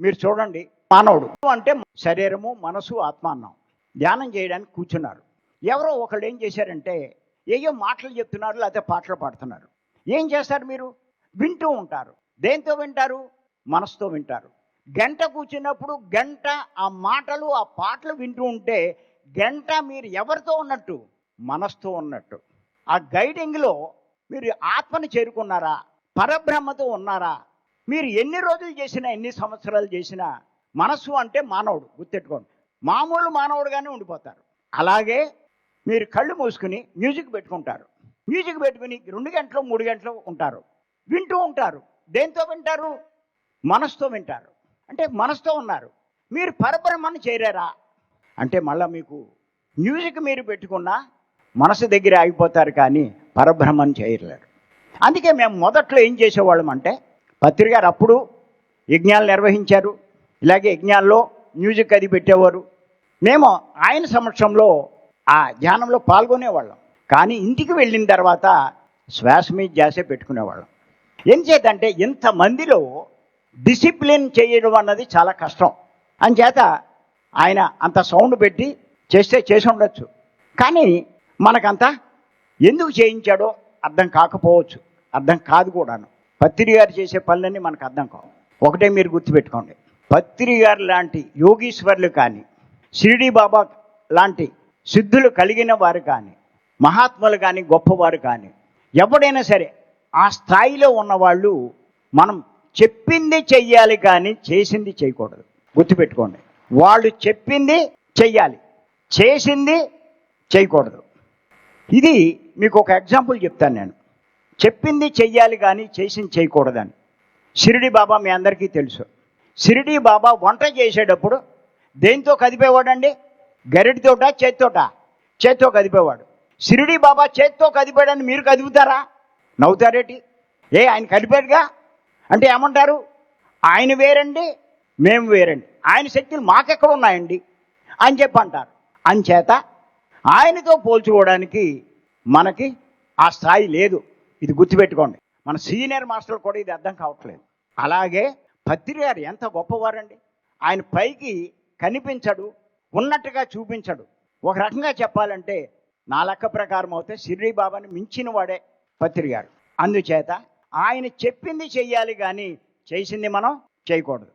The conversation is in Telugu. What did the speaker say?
మీరు చూడండి మానవుడు. అంటే శరీరము మనసు ఆత్మ అన్నాం. ధ్యానం చేయడానికి కూర్చున్నారు. ఎవరో ఒకళ్ళు ఏం చేశారంటే ఏయో మాటలు చెప్తున్నారు లేకపోతే పాటలు పాడుతున్నారు. ఏం చేస్తారు మీరు? వింటూ ఉంటారు. దేంతో వింటారు? మనసుతో వింటారు. గంట కూర్చున్నప్పుడు గంట ఆ మాటలు ఆ పాటలు వింటూ ఉంటే గంట మీరు ఎవరితో ఉన్నట్టు? మనసుతో ఉన్నట్టు. ఆ గైడింగ్లో మీరు ఆత్మని చేరుకున్నారా? పరబ్రహ్మతో ఉన్నారా? మీరు ఎన్ని రోజులు చేసినా ఎన్ని సంవత్సరాలు చేసినా మనస్సు అంటే మానవుడు గుర్తెట్టుకోండి మామూలు మానవుడుగానే ఉండిపోతారు. అలాగే మీరు కళ్ళు మూసుకుని మ్యూజిక్ పెట్టుకుంటారు. మ్యూజిక్ పెట్టుకుని రెండు గంటలు మూడు గంటలు ఉంటారు. వింటూ ఉంటారు. దేంతో వింటారు? మనసుతో వింటారు. అంటే మనసుతో ఉన్నారు. మీరు పరబ్రహ్మను చేరారా? అంటే మళ్ళీ మీకు మ్యూజిక్ మీరు పెట్టుకున్నా మనసు దగ్గర ఆగిపోతారు కానీ పరబ్రహ్మను చేయలేరు. అందుకే మేము మొదట్లో ఏం చేసేవాళ్ళం అంటే పత్రి గారు అప్పుడు యజ్ఞాలు నిర్వహించారు. ఇలాగే యజ్ఞాల్లో మ్యూజిక్ అది పెట్టేవారు. మేము ఆయన సమక్షంలో ఆ ధ్యానంలో పాల్గొనేవాళ్ళం. కానీ ఇంటికి వెళ్ళిన తర్వాత శ్వాస మీద జాసే పెట్టుకునేవాళ్ళం. ఎంచేతంటే ఇంతమందిలో డిసిప్లిన్ చేయడం అన్నది చాలా కష్టం. అంచేత ఆయన అంత సౌండ్ పెట్టి చేస్తే చేసి ఉండొచ్చు. కానీ మనకంతా ఎందుకు చేయించాడో అర్థం కాకపోవచ్చు. అర్థం కాదు కూడాను. పత్రి గారు చేసే పనులన్నీ మనకు అర్థం కావు. ఒకటే మీరు గుర్తుపెట్టుకోండి. పత్రి గారు లాంటి యోగీశ్వర్లు కానీ షిరిడి బాబా లాంటి సిద్ధులు కలిగిన వారు కానీ మహాత్ములు కానీ గొప్పవారు కానీ ఎవడైనా సరే ఆ స్థాయిలో ఉన్నవాళ్ళు మనం చెప్పింది చెయ్యాలి కానీ చేసింది చేయకూడదు. గుర్తుపెట్టుకోండి. వాళ్ళు చెప్పింది చెయ్యాలి చేసింది చేయకూడదు. ఇది మీకు ఒక ఎగ్జాంపుల్ చెప్తాను నేను. చెప్పింది చెయ్యాలి కానీ చేసింది చేయకూడదని. షిరిడి బాబా మీ అందరికీ తెలుసు. షిరిడి బాబా వంట చేసేటప్పుడు దేంతో కదిపేవాడండి? గరిటితోట చేత్తోట? చేత్తో కదిపేవాడు. షిరిడి బాబా చేత్తో కదిపాడని మీరు కదుపుతారా? నవ్వుతారేటి? ఏ ఆయన కదిపాడుగా? అంటే ఏమంటారు? ఆయన వేరండి మేము వేరండి. ఆయన శక్తులు మాకెక్కడ ఉన్నాయండి? అని చెప్పంటారు. అంచేత ఆయనతో పోల్చుకోవడానికి మనకి ఆ స్థాయి లేదు. ఇది గుర్తుపెట్టుకోండి. మన సీనియర్ మాస్టర్ కూడా ఇది అర్థం కావట్లేదు. అలాగే పత్రి గారు ఎంత గొప్పవారండి. ఆయన పైకి కనిపించడు ఉన్నట్టుగా చూపించడు. ఒక రకంగా చెప్పాలంటే నా లెక్క ప్రకారం అయితే షిర్డీ బాబాని మించిన వాడే పత్రి గారు. అందుచేత ఆయన చెప్పింది చెయ్యాలి కానీ చేసింది మనం చేయకూడదు.